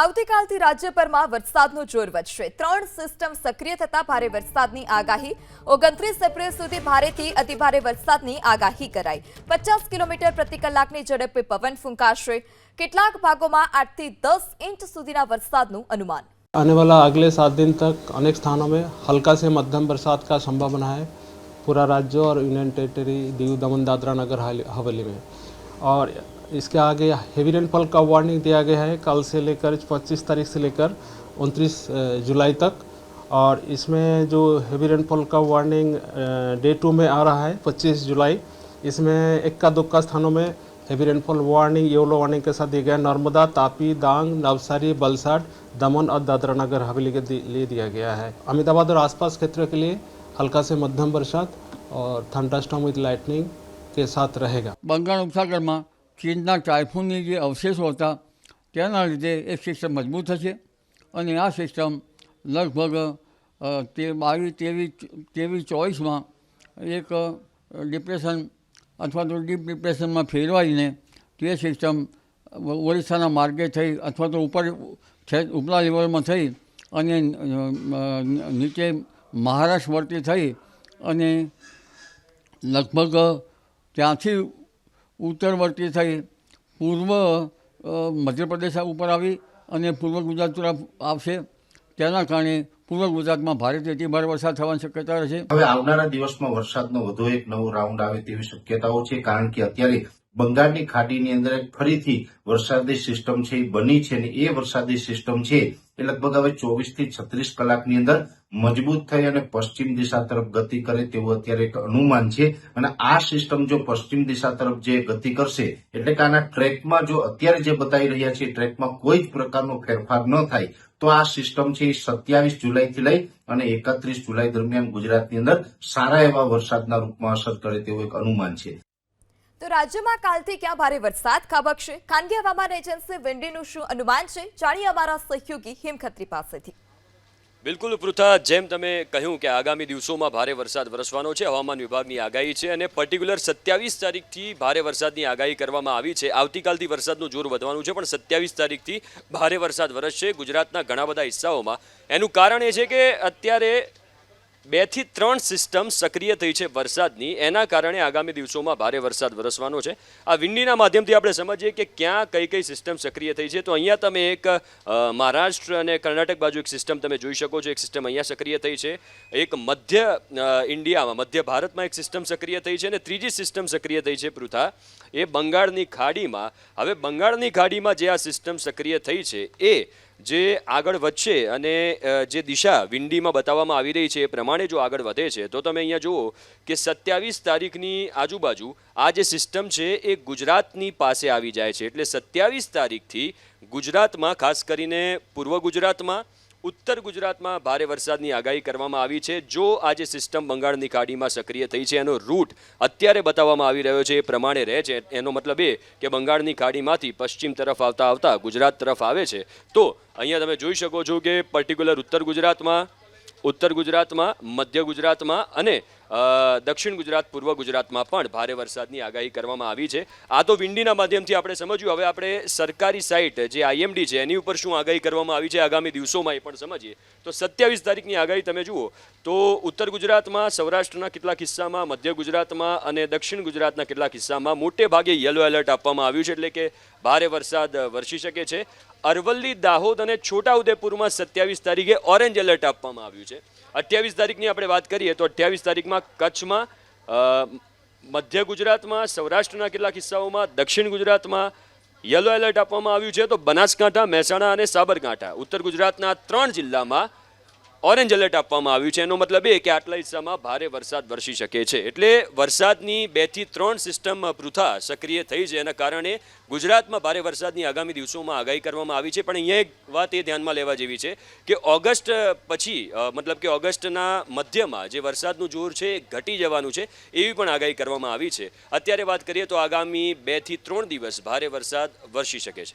આવતીકાલથી રાજ્યભરમાં વરસાદનું જોર વધશે ત્રણ સિસ્ટમ સક્રિય થતા ભારે વરસાદની આગાહી ઓગણત્રીસ એપ્રિલ સુધી ભારેથી અતિભારે વરસાદની આગાહી કરાઈ પચાસ કિલોમીટર પ્રતિ કલાકની ઝડપે પવન ફૂંકાશે કેટલાક ભાગોમાં આઠથી દસ ઇંચ સુધીના વરસાદનું અનુમાન आने वाला अगले सात दिन तक अनेक स्थानों में हल्का से मध्यम बरसात का संभावना है पूरा राज्य और यूनियन टेरिटरी दीव दमन दादरा नगर हवेली- हवेली में और इसके आगे हेवी रेनफॉल का वार्निंग दिया गया है। कल से लेकर 25 तारीख से लेकर 29 जुलाई तक। और इसमें जो हेवी रेनफॉल का वार्निंग डे टू में आ रहा है 25 जुलाई, इसमें इक्का दुक्का स्थानों में heavy rainfall warning yellow warning के साथ दिया गया। है नर्मदा, तापी, दांग, नवसारी, बलसाड, दमन और दादरा नगर हवेली के लिए दिया गया है। अहमदाबाद और आसपास क्षेत्रों के लिए हल्का से मध्यम बरसात और थंडा स्टॉम विथ लाइटनिंग के साथ रहेगा। बंगाल उपसागर में ચીનના ટાઇફૂનની જે અવશેષો હતા, તેના લીધે એ સિસ્ટમ મજબૂત થશે અને આ સિસ્ટમ લગભગ તે બાવીસ, ત્રેવીસ ત્રેવીસ ચોવીસમાં એક ડિપ્રેશન અથવા તો ડીપ ડિપ્રેશનમાં ફેરવાઈને તે સિસ્ટમ ઓરિસ્સાના માર્ગે થઈ અથવા તો ઉપર ઉપલા લેવલમાં થઈ અને નીચે મહારાષ્ટ્ર વર્તી થઈ અને લગભગ ત્યાંથી ઉત્તરવર્તી થઈ. પૂર્વ મધ્યપ્રદેશ ઉપર આવી અને પૂર્વ ગુજરાત તરફ આવશે. તેના કારણે પૂર્વ ગુજરાતમાં ભારેથી તેથી ભારે વરસાદ થવાની શક્યતા રહેશે હવે આવનારા દિવસમાં વરસાદનો વધુ એક નવો રાઉન્ડ આવે તેવી શક્યતાઓ છે, કારણ કે અત્યારે બંગાળની ખાડીની અંદર ફરીથી વરસાદી સિસ્ટમ છે, એ બની છે અને એ વરસાદી સિસ્ટમ છે એ લગભગ હવે ચોવીસથી છત્રીસ કલાકની અંદર મજબૂત થઈ અને પશ્ચિમ દિશા તરફ ગતિ કરે તેવું અત્યારે એક અનુમાન છે. અને આ સિસ્ટમ જો પશ્ચિમ દિશા તરફ જે ગતિ કરશે, એટલે કે આના ટ્રેકમાં જો અત્યારે જે બતાવી રહ્યા છે ટ્રેકમાં કોઈ જ પ્રકારનો ફેરફાર ન થાય, તો આ સિસ્ટમ છે એ સત્યાવીસ જુલાઈથી લઈ અને એકત્રીસ જુલાઈ દરમિયાન ગુજરાતની અંદર સારા એવા વરસાદના રૂપમાં અસર કરે તેવું એક અનુમાન છે. તો રાજ્યમાં કાલથી ક્યાં ભારે વરસાદ ખાબકશે? ખાનગી હવામાન એજન્સી વિન્ડીનું શું અનુમાન છે? જાણીએ અમારા સહયોગી હિમખત્રી પાસેથી. બિલકુલ પૃથા, જેમ તમે કહ્યું કે આગામી દિવસોમાં ભારે વરસાદ વરસવાનો છે, હવામાન વિભાગની આગાહી છે અને પર્ટિક્યુલર સત્યાવીસ તારીખથી ભારે વરસાદની આગાહી કરવામાં આવી છે. આવતીકાલથી વરસાદનું જોર વધવાનું છે, પણ સત્યાવીસ તારીખથી ભારે વરસાદ વરસશે ગુજરાતના ઘણા બધા હિસ્સાઓમાં. એનું કારણ એ છે કે અત્યારે બેથી ત્રણ સિસ્ટમ સક્રિય થઈ છે વરસાદની. એના કારણે આગામી દિવસોમાં ભારે વરસાદ વરસવાનો છે. આ વિંડીના માધ્યમથી આપણે સમજીએ કે ક્યાં કઈ કઈ સિસ્ટમ સક્રિય થઈ છે. તો અહીંયા તમે એક મહારાષ્ટ્ર અને કર્ણાટક બાજુ એક સિસ્ટમ તમે જોઈ શકો છો. એક સિસ્ટમ અહીંયા સક્રિય થઈ છે. એક મધ્ય ઇન્ડિયામાં, મધ્ય ભારતમાં એક સિસ્ટમ સક્રિય થઈ છે અને ત્રીજી સિસ્ટમ સક્રિય થઈ છે પૃથા. એ બંગાળની ખાડીમાં. હવે બંગાળની ખાડીમાં જે આ સિસ્ટમ સક્રિય થઈ છે એ જે આગળ વધશે અને જે દિશા વિંડીમાં બતાવવામાં આવી રહી છે એ પ્રમાણે જો આગળ વધે છે, તો તમે અહીંયા જુઓ કે સત્યાવીસ તારીખની આજુબાજુ આ જે સિસ્ટમ છે એ ગુજરાતની પાસે આવી જાય છે. એટલે સત્યાવીસ તારીખથી ગુજરાતમાં, ખાસ કરીને પૂર્વ ગુજરાતમાં ઉત્તર ગુજરાતમાં ભારે વરસાદની આગાહી કરવામાં આવી છે. જો આજે સિસ્ટમ બંગાળની ખાડીમાં સક્રિય થઈ છે, એનો રૂટ અત્યારે બતાવવામાં આવી રહ્યો છે. એ પ્રમાણે રહે છે. એનો મતલબ એ કે બંગાળની ખાડીમાંથી પશ્ચિમ તરફ આવતા આવતા ગુજરાત તરફ આવે છે. તો અહીંયા તમે જોઈ શકો છો કે પર્ટિક્યુલર ઉત્તર ગુજરાતમાં ઉત્તર ગુજરાતમાં, મધ્ય ગુજરાતમાં અને દક્ષિણ ગુજરાત, પૂર્વ ગુજરાતમાં પણ ભારે વરસાદની આગાહી કરવામાં આવી છે. આ તો વિંડીના માધ્યમથી આપણે સમજ્યું. હવે આપણે સરકારી સાઇટ જે આઈએમડી છે, એની ઉપર શું આગાહી કરવામાં આવી છે આગામી દિવસોમાં એ પણ સમજીએ. તો સત્યાવીસ તારીખની આગાહી તમે જુઓ, તો ઉત્તર ગુજરાતમાં, સૌરાષ્ટ્રના કેટલાક હિસ્સામાં મધ્ય ગુજરાતમાં અને દક્ષિણ ગુજરાતના કેટલાક હિસ્સામાં મોટે ભાગે યલો એલર્ટ આપવામાં આવ્યું છે. એટલે કે ભારે વરસાદ વરસી શકે છે. અરવલ્લી, દાહોદ અને છોટાઉદેપુરમાં સત્યાવીસ તારીખે ઓરેન્જ એલર્ટ આપવામાં આવ્યું છે. અઠ્યાવીસ તારીખની આપણે વાત કરીએ તો અઠ્યાવીસ તારીખમાં કચ્છમાં મધ્ય ગુજરાતમાં, સૌરાષ્ટ્રના કેટલાક કિસ્સાઓમાં, દક્ષિણ ગુજરાતમાં યલો એલર્ટ આપવામાં આવ્યું છે. તો બનાસકાંઠા, મહેસાણા અને સાબરકાંઠા. ઉત્તર ગુજરાતના ત્રણ જિલ્લામાં ઓરેન્જ એલર્ટ આપવામાં આવ્યું છે. એનો મતલબ એ કે આટલા હિસ્સામાં ભારે વરસાદ વરસી શકે છે. એટલે વરસાદની બેથી ત્રણ સિસ્ટમ પૃથા સક્રિય થઈ છે. એના કારણે ગુજરાતમાં ભારે વરસાદની આગામી દિવસોમાં આગાહી કરવામાં આવી છે. પણ અહીંયા એક વાત એ ધ્યાનમાં લેવા જેવી છે કે ઓગસ્ટ પછી મતલબ કે ઓગસ્ટના મધ્યમાં જે વરસાદનું જોર છે એ ઘટી જવાનું છે એવી પણ આગાહી કરવામાં આવી છે. અત્યારે વાત કરીએ તો આગામી બેથી ત્રણ દિવસ ભારે વરસાદ વરસી શકે છે.